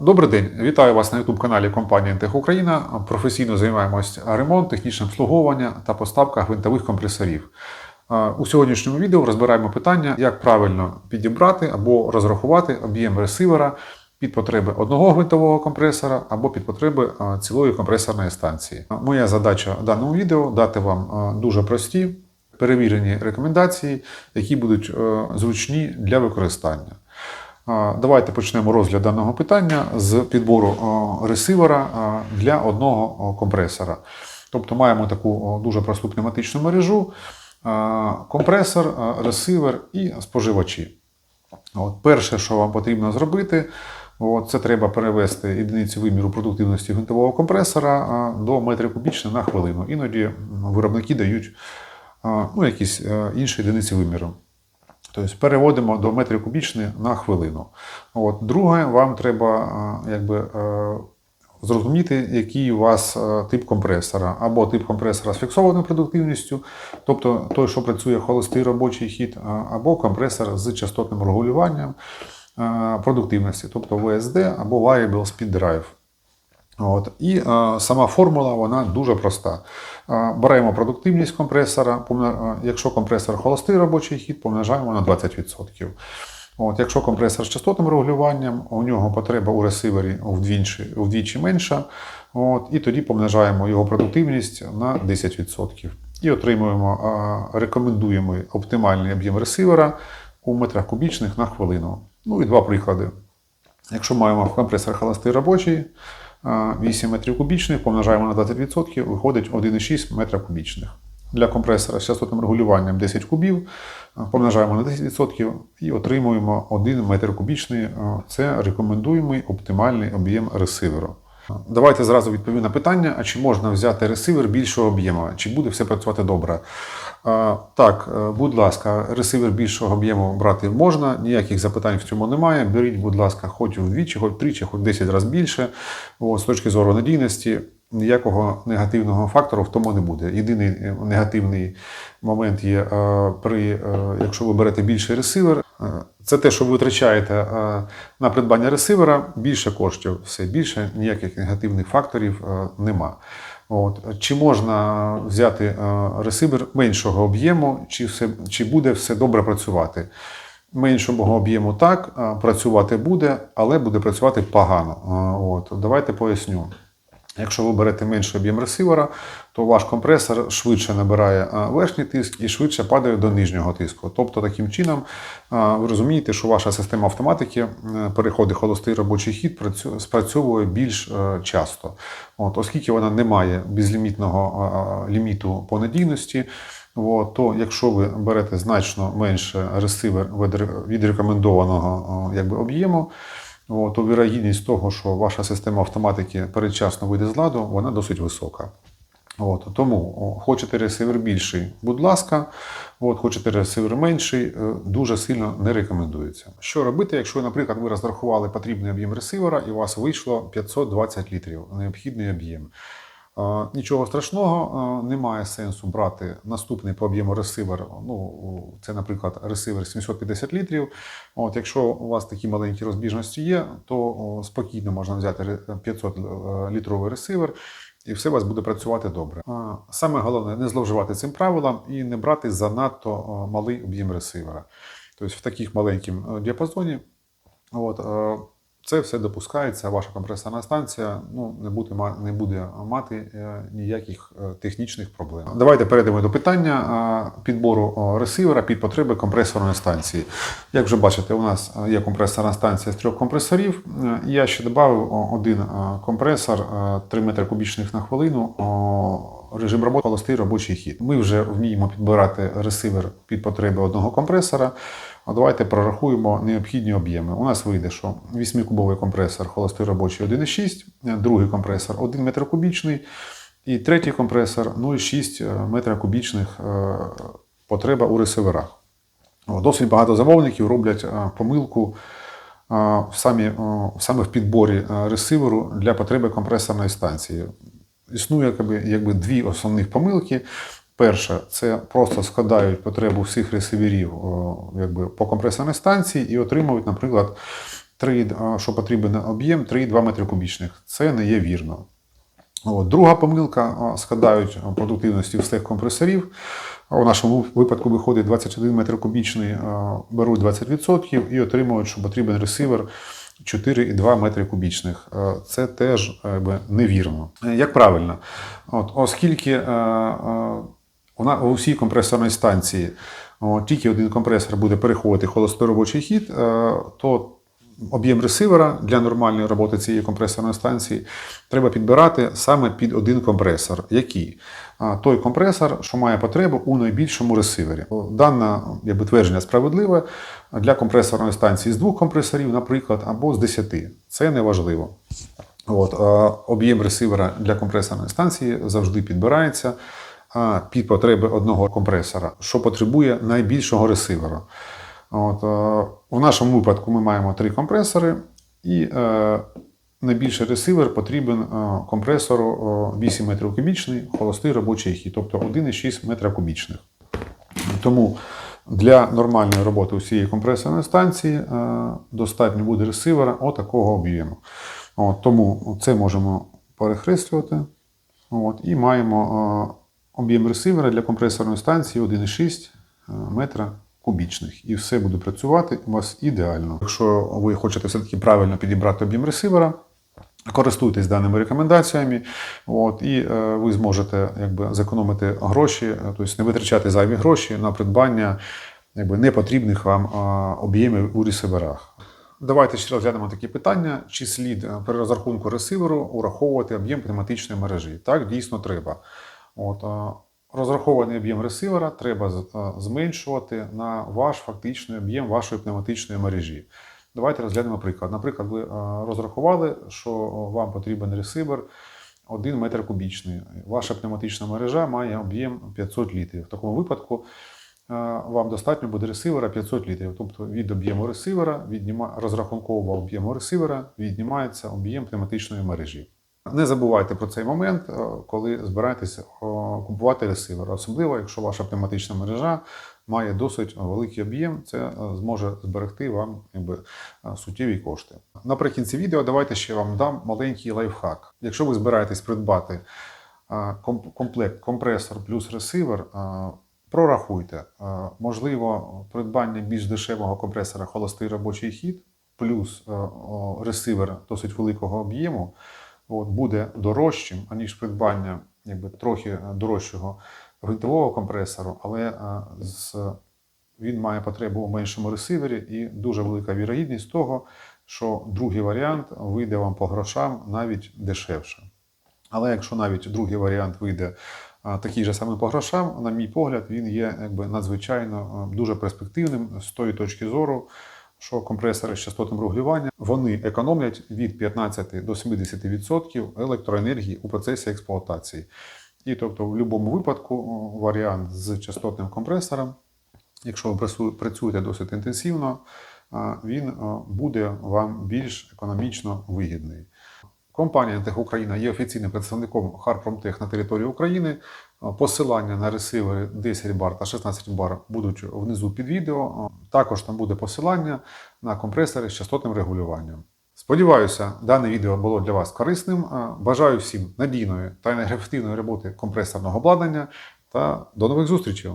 Добрий день, вітаю вас на youtube каналі компанії Ентех Україна. Професійно займаємось ремонт, технічним обслуговуванням та поставка гвинтових компресорів. Е, У сьогоднішньому відео розбираємо питання, як правильно підібрати або розрахувати об'єм ресивера під потреби одного гвинтового компресора або під потреби е, цілої компресорної станції. Моя задача в даному відео дати вам е, дуже прості перевірені рекомендації, які будуть е, зручні для використання. Давайте почнемо розгляд даного питання з підбору о, ресивера для одного компресора. Тобто маємо таку дуже просту пневматичну мережу, компресор, ресивер і споживачі. От, перше, що вам потрібно зробити, от, це треба перевести одиницю виміру продуктивності гвинтового компресора до метрів кубічних на хвилину. Іноді виробники дають ну, якісь е, інші одиниці виміру. Тобто переводимо до метрів кубічних на хвилину. От. Друге, вам треба якби, е, зрозуміти, який у вас е, тип компресора, або тип компресора з фіксованою продуктивністю, тобто той, що працює холостий робочий хід, або компресор з частотним регулюванням е, продуктивності, тобто VSD або Variable Speed Drive. От. І е, сама формула вона дуже проста. Е, беремо продуктивність компресора, помно- е, якщо компресор холостий робочий хід, помножаємо на 20%. От, якщо компресор з частотним регулюванням, у нього потреба у ресивері вдвічі, вдвічі менша, от, і тоді помножаємо його продуктивність на 10%. І отримуємо е, рекомендуємий оптимальний об'єм ресивера у метрах кубічних на хвилину. Ну і два приклади. Якщо маємо компресор холостий робочий, а, 8 метрів кубічних, помножаємо на 20%, виходить 1,6 метра кубічних. Для компресора з частотним регулюванням 10 кубів, помножаємо на 10% і отримуємо 1 метр кубічний. Це рекомендуємий оптимальний об'єм ресиверу. Давайте зразу відповім на питання: а чи можна взяти ресивер більшого об'єму, чи буде все працювати добре? Так, е, будь ласка, ресивер більшого об'єму брати можна, ніяких запитань в цьому немає. Беріть, будь ласка, хоч вдвічі, хоч тричі, хоч 10 разів більше. От, з точки зору надійності, ніякого негативного фактору в тому не буде. Єдиний е, негативний момент є е, при, е, якщо ви берете більший ресивер, це те, що ви витрачаєте на придбання ресивера, більше коштів, все більше, ніяких негативних факторів нема. От. Чи можна взяти ресивер меншого об'єму, чи, все, чи буде все добре працювати? Меншого об'єму так, працювати буде, але буде працювати погано. От. Давайте поясню. Якщо ви берете менший об'єм ресивера, то ваш компресор швидше набирає верхній тиск і швидше падає до нижнього тиску. Тобто, таким чином, ви розумієте, що ваша система автоматики переходить холостий робочий хід, спрацьовує більш е, часто. От, оскільки вона не має безлімітного ліміту по надійності, то якщо ви берете значно менше ресивер від рекомендованого об'єму, о, то вірогідність того, що ваша система автоматики передчасно вийде з ладу, вона досить висока. От, тому хочете ресивер більший, будь ласка, от, хочете ресивер менший, е, дуже сильно не рекомендується. Що робити, якщо, наприклад, ви розрахували потрібний об'єм ресивера і у вас вийшло 520 літрів, необхідний об'єм. Е, Нічого страшного, е, немає сенсу брати наступний по об'єму ресивер. Ну, це, наприклад, ресивер 750 літрів. От, якщо у вас такі маленькі розбіжності є, то спокійно можна взяти 500 літровий ресивер, і все у вас буде працювати добре. Саме головне не зловживати цим правилом і не брати занадто малий об'єм ресивера. Тобто в таких маленькому діапазоні. От, е, це все допускається, ваша компресорна станція ну, не, буде, не буде мати е, ніяких е, технічних проблем. Давайте перейдемо до питання е, підбору ресивера під потреби компресорної станції. Як вже бачите, у нас є компресорна станція з трьох компресорів. Я ще додав один компресор е, 3 метри кубічних на хвилину. Режим роботи холостий робочий хід. Ми вже вміємо підбирати ресивер під потреби одного компресора. А давайте прорахуємо необхідні об'єми. У нас вийде, що 8-кубовий компресор холостий робочий 1,6, другий компресор 1 метр кубічний, і третій компресор 0,6 метра кубічних е, потреба у ресиверах. Досить багато замовників роблять е, помилку е, самі, е, саме в підборі е, ресиверу для потреби компресорної станції. Існує якби, якби дві основних помилки. Перше, це просто складають потребу всіх ресиверів якби, по компресорній станції і отримують, наприклад, 3, що потрібен об'єм 3,2 метри кубічних. Це не є вірно. От. Друга помилка складають продуктивності всіх компресорів. У нашому випадку виходить 21 метр кубічний, беруть 20% і отримують, що потрібен ресивер 4,2 метри кубічних. Е, Це теж е, невірно. Е, Як правильно? От, оскільки е, е, у всій компресорній станції тільки один компресор буде переходити холостий робочий хід, е, то об'єм ресивера для нормальної роботи цієї компресорної станції треба підбирати саме під один компресор. Який? Той компресор, що має потребу у найбільшому ресивері. Дане якби, твердження справедливе для компресорної станції з двох компресорів, наприклад, або з десяти. Це не важливо. От, е, об'єм ресивера для компресорної станції завжди підбирається а, під потреби одного компресора, що потребує найбільшого ресивера. От, е, у нашому випадку ми маємо три компресори, і е, найбільший ресивер потрібен е, компресору е, 8 метрів кубічний, холостий робочий хід, тобто 1,6 метра кубічних. Тому для нормальної роботи усієї компресорної станції е, достатньо буде ресивера отакого об'єму. От, тому це можемо перехреслювати. От, і маємо е, об'єм ресивера для компресорної станції 1,6 е, метра кубічних. І все буде працювати у вас ідеально. Якщо ви хочете все-таки правильно підібрати об'єм ресивера, Користуйтесь даними рекомендаціями, от, і е, ви зможете якби, зекономити гроші, е, тобто не витрачати зайві гроші на придбання якби, непотрібних вам е, об'ємів у ресиверах. Давайте ще розглянемо такі питання: чи слід при розрахунку ресиверу ураховувати об'єм пневматичної мережі? Так, дійсно треба. От, розрахований об'єм ресивера треба зменшувати на ваш фактичний об'єм вашої пневматичної мережі. Давайте розглянемо приклад. Наприклад, ви розрахували, що вам потрібен ресивер 1 метр кубічний. Ваша пневматична мережа має об'єм 500 літрів. В такому випадку вам достатньо буде ресивера 500 літрів. Тобто від об'єму ресивера, відніма... розрахункового об'єму ресивера віднімається об'єм пневматичної мережі. Не забувайте про цей момент, е, коли збираєтесь е, купувати ресивер, особливо якщо ваша пневматична мережа має досить великий об'єм, це е, зможе зберегти вам якби, суттєві кошти. Наприкінці відео давайте ще вам дам маленький лайфхак. Якщо ви збираєтесь придбати комплект компресор плюс ресивер, прорахуйте. Можливо, придбання більш дешевого компресора холостий робочий хід плюс ресивер досить великого об'єму от, буде дорожчим, аніж придбання якби, трохи е, дорожчого гвинтового компресору, але е, з, він має потребу у меншому ресивері і дуже велика вірогідність того, що другий варіант вийде вам по грошам навіть дешевше. Але якщо навіть другий варіант вийде такий же самий по грошам, на мій погляд, він є якби надзвичайно дуже перспективним з тої точки зору, що компресори з частотним регулюванням вони економлять від 15 до 70% електроенергії у процесі експлуатації. І тобто, в будь-якому випадку варіант з частотним компресором, якщо ви працюєте досить інтенсивно, він буде вам більш економічно вигідний. Компанія Тех Україна є офіційним представником Харпромтех на території України. Посилання на ресивери 10 бар та 16 бар будуть внизу під відео. Також там буде посилання на компресори з частотним регулюванням. Сподіваюся, дане відео було для вас корисним. Бажаю всім надійної та енергоефективної роботи компресорного обладнання та до нових зустрічей!